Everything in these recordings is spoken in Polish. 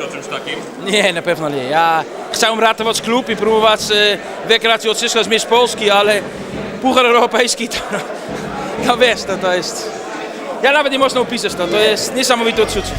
O czymś takim? Nie, na pewno nie. Ja chciałem ratować klub i próbować e, wygrać i odzyskać mistrz Polski, ale Puchar Europejski to, no wiesz, to, to jest... Ja nawet nie można opisać to, to jest niesamowite odczucie.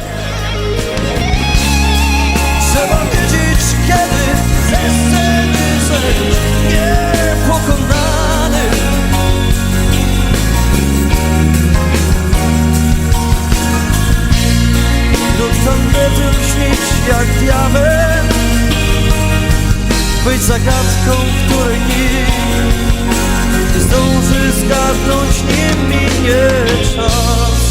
Zagadką, której nikt nie zdąży zgadnąć, nim minie czas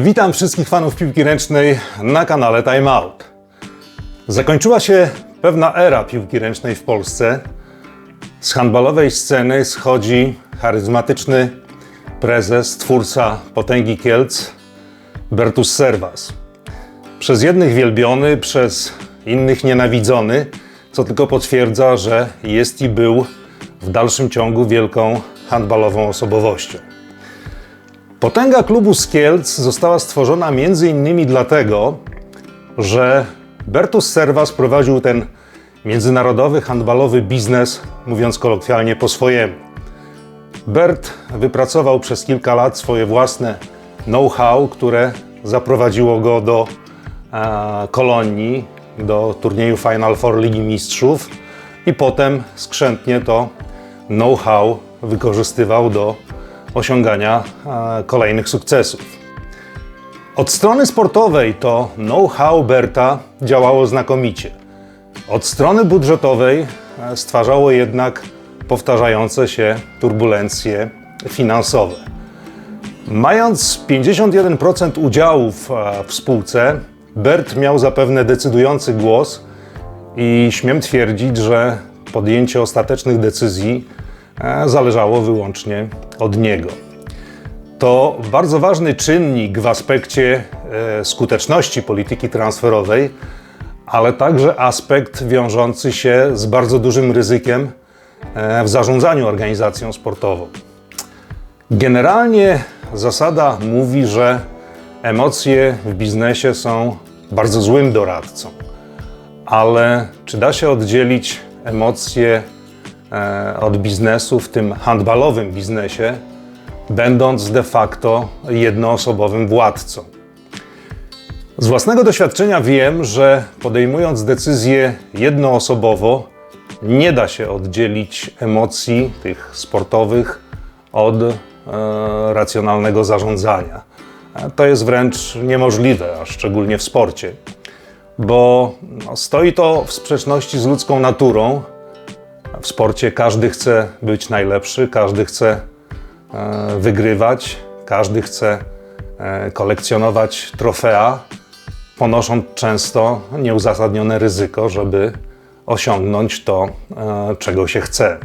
Witam wszystkich fanów piłki ręcznej na kanale Time Out. Zakończyła się pewna era piłki ręcznej w Polsce. Z handbalowej sceny schodzi charyzmatyczny prezes, twórca potęgi Kielc, Bertus Servas. Przez jednych wielbiony, przez innych nienawidzony, co tylko potwierdza, że jest i był w dalszym ciągu wielką handbalową osobowością. Potęga klubu z Kielc została stworzona innymi dlatego, że Bertus Servas prowadził ten międzynarodowy handbalowy biznes, mówiąc kolokwialnie po swojemu. Bert wypracował przez kilka lat swoje własne know-how, które zaprowadziło go do e, Kolonii, do turnieju Final Four Ligi Mistrzów i potem skrzętnie to know-how wykorzystywał do osiągania e, kolejnych sukcesów. Od strony sportowej to know-how Berta działało znakomicie. Od strony budżetowej e, stwarzało jednak powtarzające się turbulencje finansowe. Mając 51% udziałów e, w spółce, Bert miał zapewne decydujący głos i śmiem twierdzić, że podjęcie ostatecznych decyzji e, zależało wyłącznie od niego. To bardzo ważny czynnik w aspekcie e, skuteczności polityki transferowej, ale także aspekt wiążący się z bardzo dużym ryzykiem w zarządzaniu organizacją sportową. Generalnie zasada mówi, że emocje w biznesie są bardzo złym doradcą. Ale czy da się oddzielić emocje e, od biznesu, w tym handbalowym biznesie, będąc de facto jednoosobowym władcą? Z własnego doświadczenia wiem, że podejmując decyzje jednoosobowo, nie da się oddzielić emocji tych sportowych od e, racjonalnego zarządzania. E, To jest wręcz niemożliwe, a szczególnie w sporcie, bo no, stoi to w sprzeczności z ludzką naturą. W sporcie każdy chce być najlepszy, każdy chce e, wygrywać, każdy chce kolekcjonować trofea, ponosząc często nieuzasadnione ryzyko, żeby osiągnąć to, e, czego się chce.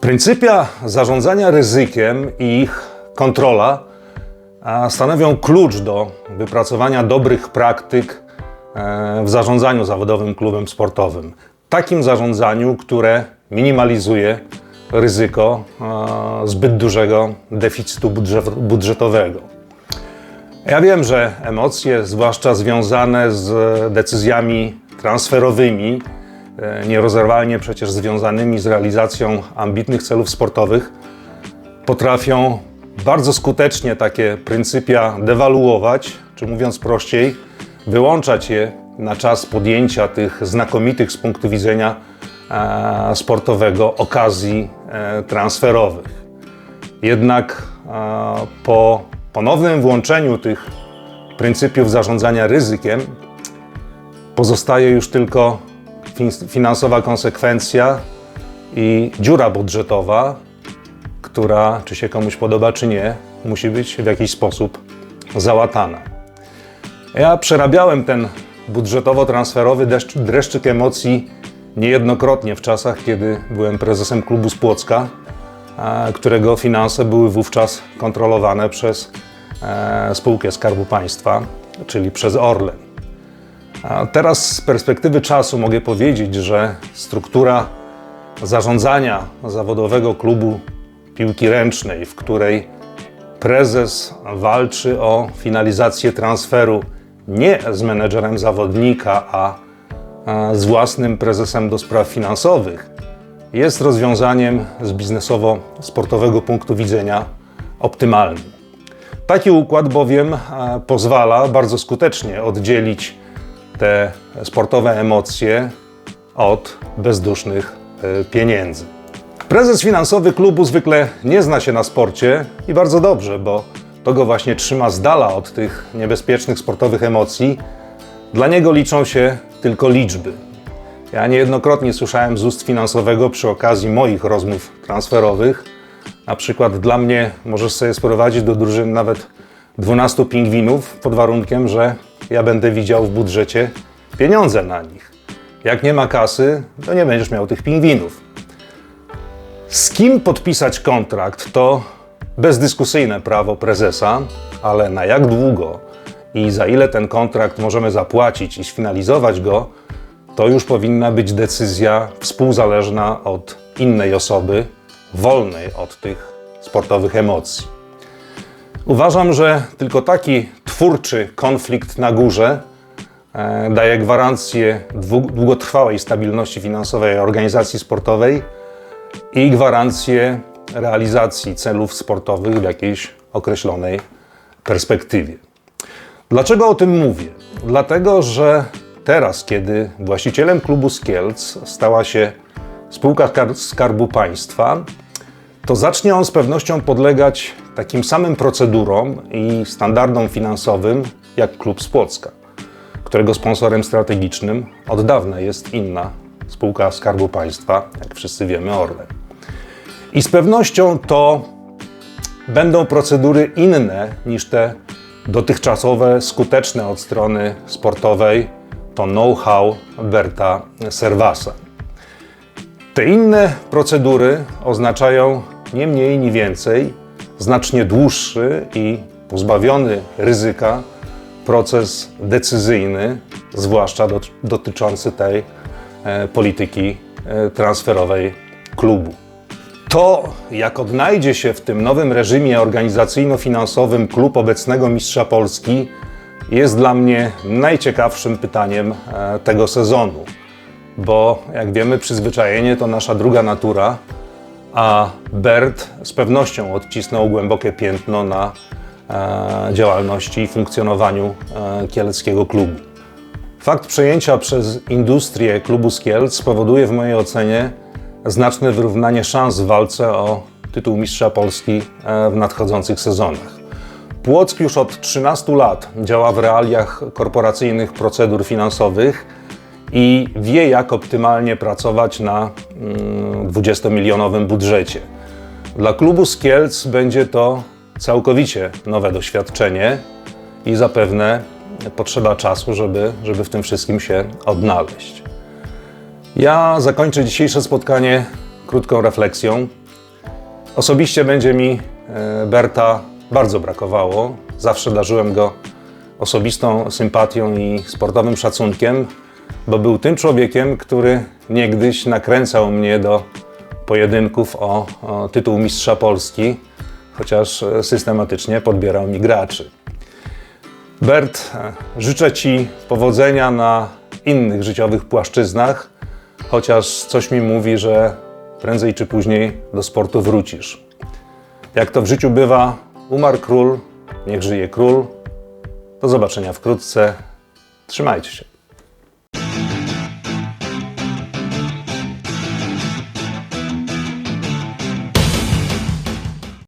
Pryncypia zarządzania ryzykiem i ich kontrola a, stanowią klucz do wypracowania dobrych praktyk e, w zarządzaniu zawodowym klubem sportowym. Takim zarządzaniu, które minimalizuje ryzyko e, zbyt dużego deficytu budżet- budżetowego. Ja wiem, że emocje, zwłaszcza związane z decyzjami transferowymi, e, nierozerwalnie przecież związanymi z realizacją ambitnych celów sportowych, potrafią bardzo skutecznie takie pryncypia dewaluować, czy mówiąc prościej, wyłączać je na czas podjęcia tych znakomitych z punktu widzenia e, sportowego okazji e, transferowych. Jednak e, po ponownym włączeniu tych pryncypiów zarządzania ryzykiem pozostaje już tylko finansowa konsekwencja i dziura budżetowa, która, czy się komuś podoba, czy nie, musi być w jakiś sposób załatana. Ja przerabiałem ten budżetowo-transferowy deszcz, dreszczyk emocji niejednokrotnie w czasach, kiedy byłem prezesem klubu z Płocka, którego finanse były wówczas kontrolowane przez e, spółkę Skarbu Państwa, czyli przez Orlen. A teraz z perspektywy czasu mogę powiedzieć, że struktura zarządzania zawodowego klubu piłki ręcznej, w której prezes walczy o finalizację transferu nie z menedżerem zawodnika, a z własnym prezesem do spraw finansowych, jest rozwiązaniem z biznesowo-sportowego punktu widzenia optymalnym. Taki układ bowiem e, pozwala bardzo skutecznie oddzielić te sportowe emocje od bezdusznych e, pieniędzy. Prezes finansowy klubu zwykle nie zna się na sporcie i bardzo dobrze, bo to go właśnie trzyma z dala od tych niebezpiecznych sportowych emocji. Dla niego liczą się tylko liczby. Ja niejednokrotnie słyszałem z ust finansowego przy okazji moich rozmów transferowych, na przykład dla mnie możesz sobie sprowadzić do drużyny nawet 12 pingwinów pod warunkiem, że ja będę widział w budżecie pieniądze na nich. Jak nie ma kasy, to nie będziesz miał tych pingwinów. Z kim podpisać kontrakt to bezdyskusyjne prawo prezesa, ale na jak długo i za ile ten kontrakt możemy zapłacić i sfinalizować go, to już powinna być decyzja współzależna od innej osoby, wolnej od tych sportowych emocji. Uważam, że tylko taki twórczy konflikt na górze e, daje gwarancję długotrwałej stabilności finansowej organizacji sportowej i gwarancję realizacji celów sportowych w jakiejś określonej perspektywie. Dlaczego o tym mówię? Dlatego, że teraz, kiedy właścicielem klubu Skielc stała się spółka Kar- Skarbu Państwa, to zacznie on z pewnością podlegać takim samym procedurom i standardom finansowym jak klub z Płocka, którego sponsorem strategicznym od dawna jest inna spółka Skarbu Państwa, jak wszyscy wiemy, Orlen. I z pewnością to będą procedury inne niż te dotychczasowe, skuteczne od strony sportowej, to know-how Berta Servasa. Te inne procedury oznaczają nie mniej, ni więcej znacznie dłuższy i pozbawiony ryzyka proces decyzyjny, zwłaszcza do, dotyczący tej e, polityki e, transferowej klubu. To, jak odnajdzie się w tym nowym reżimie organizacyjno-finansowym klub obecnego mistrza Polski, jest dla mnie najciekawszym pytaniem e, tego sezonu. Bo, jak wiemy, przyzwyczajenie to nasza druga natura, a Bert z pewnością odcisnął głębokie piętno na e, działalności i funkcjonowaniu e, kieleckiego klubu. Fakt przejęcia przez industrię klubu z Kielc spowoduje w mojej ocenie znaczne wyrównanie szans w walce o tytuł mistrza Polski e, w nadchodzących sezonach. Płock już od 13 lat działa w realiach korporacyjnych procedur finansowych i wie, jak optymalnie pracować na mm, 20-milionowym budżecie. Dla klubu z Kielc będzie to całkowicie nowe doświadczenie i zapewne potrzeba czasu, żeby, żeby w tym wszystkim się odnaleźć. Ja zakończę dzisiejsze spotkanie krótką refleksją. Osobiście będzie mi e, Berta bardzo brakowało. Zawsze darzyłem go osobistą sympatią i sportowym szacunkiem, bo był tym człowiekiem, który niegdyś nakręcał mnie do pojedynków o, o tytuł Mistrza Polski, chociaż e, systematycznie podbierał mi graczy. Bert, e, życzę Ci powodzenia na innych życiowych płaszczyznach, chociaż coś mi mówi, że prędzej czy później do sportu wrócisz. Jak to w życiu bywa, umarł król, niech żyje król. Do zobaczenia wkrótce. Trzymajcie się.